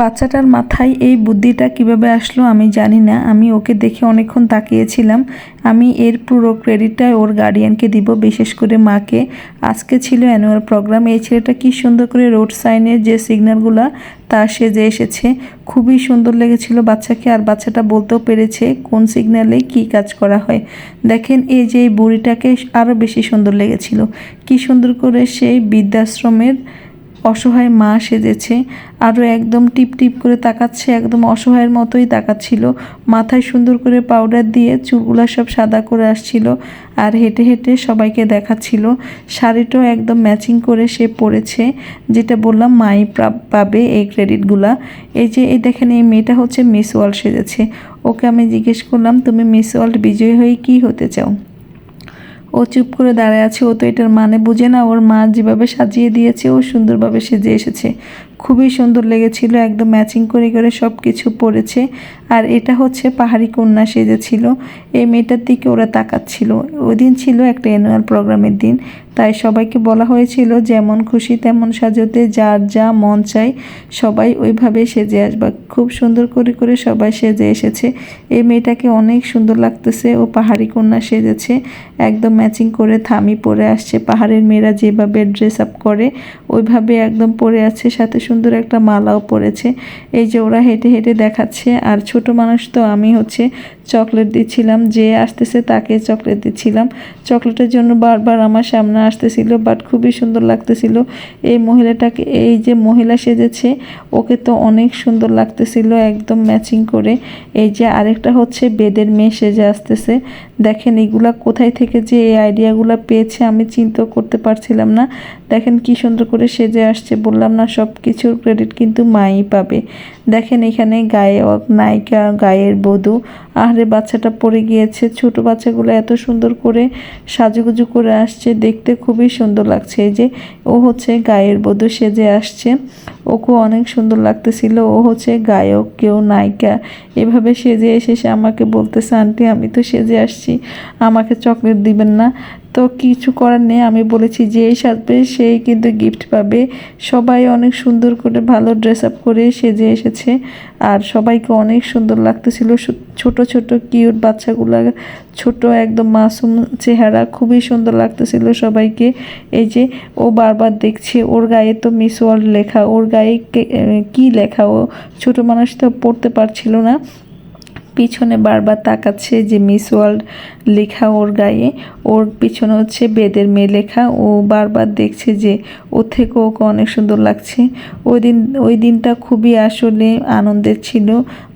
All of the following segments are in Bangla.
বাচ্চাটার মাথায় এই বুদ্ধিটা কীভাবে আসলো আমি জানি না। আমি ওকে দেখে অনেকক্ষণ তাকিয়েছিলাম। আমি এর পুরো ক্রেডিটটা ওর গার্ডিয়ানকে দিব। বিশেষ করে মাকে। আজকে ছিল অ্যানুয়াল প্রোগ্রাম এই ছেলেটা কি সুন্দর করে রোড সাইনের যে সিগন্যালগুলো তা সেজে এসেছে। খুবই সুন্দর লেগেছিল বাচ্চাকে। আর বাচ্চাটা বলতেও পেরেছে কোন সিগন্যালে কি কাজ করা হয়। দেখেন, এই যে এই বুড়িটাকে আরও বেশি সুন্দর লেগেছিল। কি সুন্দর করে সেই বৃদ্ধাশ্রমের অসহায় মা সেজেছে। আরও একদম টিপ টিপ করে তাকাচ্ছে, একদম অসহায়ের মতোই তাকাচ্ছিল। মাথায় সুন্দর করে পাউডার দিয়ে চুলগুলো সব সাদা করে আসছিল আর হেঁটে হেঁটে সবাইকে দেখাচ্ছিল। শাড়িটাও একদম ম্যাচিং করে সে পরেছে। যেটা বললাম মাই পাবে এই ক্রেডিটগুলা এই যে, এই দেখেন, এই মেয়েটা হচ্ছে মিস ওয়ার্ল্ড সেজেছে। ওকে আমি জিজ্ঞেস করলাম, তুমি মিস ওয়ার্ল্ড বিজয়ী হয়ে কী হতে চাও? ও চুপ করে দাঁড়ায় আছে, ও তো এটার মানে বুঝে না। ওর মা যেভাবে সাজিয়ে দিয়েছে, ও সুন্দরভাবে সেজে এসেছে। খুবই সুন্দর লেগেছিল, একদম ম্যাচিং করে করে সব কিছু পরেছে আর এটা হচ্ছে পাহাড়ি কন্যা সেজেছিল, এই মেয়েটার দিকে ওরা তাকাচ্ছিল। ওই দিন ছিল একটা অ্যানুয়াল প্রোগ্রামের দিন, তাই সবাইকে বলা হয়েছিল যেমন খুশি তেমন সাজতে, যার যা মন চাই সবাই ওইভাবে সেজে আসবা। খুব সুন্দর করে করে সবাই সেজে এসেছে। এই মেয়েটাকে অনেক সুন্দর লাগতেছে, ও পাহাড়ি কন্যা সেজেছে, একদম ম্যাচিং করে থামি পরে আসছে। পাহাড়ের মেয়েরা যেভাবে ড্রেস আপ করে, ওইভাবে একদম পরে আছে, সাথে সুন্দর একটা মালাও পরেছে। এই যে ওরা হেঁটে হেঁটে দেখাচ্ছে। আর ছোট মানুষ তো আমি হচ্ছে চকলেট দিচ্ছিলাম, যে আসতেছে তাকে চকলেট দিচ্ছিলাম। চকলেটের জন্য বারবার আমার সামনে আসতেছিল বাট খুবই সুন্দর লাগতেছিল। এই মহিলাটাকে, এই যে মহিলা সেজেছে, ওকে তো অনেক সুন্দর লাগতেছিল, একদম ম্যাচিং করে। এই যে আরেকটা হচ্ছে বেদের মেয়ে সেজে আসতেছে। দেখেন এগুলা কোথায় থেকে যে এই আইডিয়াগুলো পেয়েছে, আমি চিন্তা করতে পারছিলাম না। দেখেন কি সুন্দর করে সেজে আসছে, বললাম না সব কিছুর ক্রেডিট কিন্তু মাই পাবে। দেখেন এখানে গায়ে নায়িকা, গায়ের বধূ। আহারে, বাচ্চাটা পড়ে গিয়েছে। ছোট বাচ্চাগুলো এত সুন্দর করে সাজুগুজু করে আসছে। দেখতে খুবই সুন্দর লাগছে। এই যে ও হচ্ছে গায়ের বধূ সেজে আসছে। ওকে অনেক সুন্দর লাগতেছিল। ও হচ্ছে গায়ক, কেউ নায়িকা। এভাবে সেজে এসে আমাকে বলতেছে, আন্টি, আমি তো সেজে আসছি। আমাকে চকলেট দিবেন না। তো কিছু করার নেই। আমি বলেছি যেই সাজবে, সেই কিন্তু গিফট পাবে। সবাই অনেক সুন্দর করে ভালো ড্রেস আপ করে সেজে এসেছে। আর সবাইকে অনেক সুন্দর লাগতেছিল। ছোট ছোট কিউট বাচ্চাগুলো ছোট একদম মাসুম চেহারা খুবই সুন্দর লাগতেছিল সবাইকে। এই যে ও বারবার দেখছে, ওর গায়ে তো মিস ওয়ার্ল্ড লেখা, ওর গায়ে কে- লেখা? ও ছোট মানুষ তো পড়তে পারছিল না। পিছনে বারবার তাকাচ্ছে যে মিস ওয়ার্ল্ড লেখা ওর গায়ে। ওর পিছনে হচ্ছে বেদের মেয়ে লেখা। ও বারবার দেখছে যে ওর থেকে ওকে অনেক সুন্দর লাগছে। ওই দিন, ওই দিনটা খুবই আসলে আনন্দের ছিল।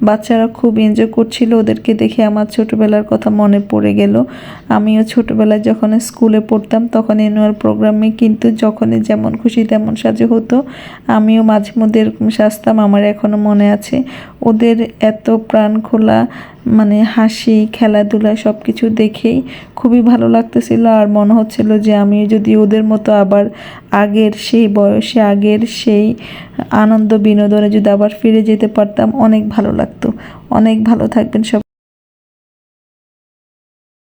বাচ্চারা খুব এনজয় করছিল। ওদেরকে দেখে আমার ছোটোবেলার কথা মনে পড়ে গেল। আমিও ছোটোবেলায় যখন স্কুলে পড়তাম, তখন অ্যানুয়াল প্রোগ্রামে কিন্তু যখনই যেমন খুশি তেমন সাজে হতো। আমিও মাঝে মধ্যে এরকম সাজতাম। আমার এখনও মনে আছে। ওদের এত প্রাণ খোলা মানে হাসি, খেলাধুলা সব কিছু দেখেই খুবই ভালো লাগতেছিল। আর মনে হচ্ছিল যে আমি যদি ওদের মতো আবার আগের সেই বয়সে, আগের সেই আনন্দ বিনোদনে যদি আবার ফিরে যেতে পারতাম, অনেক ভালো লাগতো। অনেক ভালো থাকবেন সব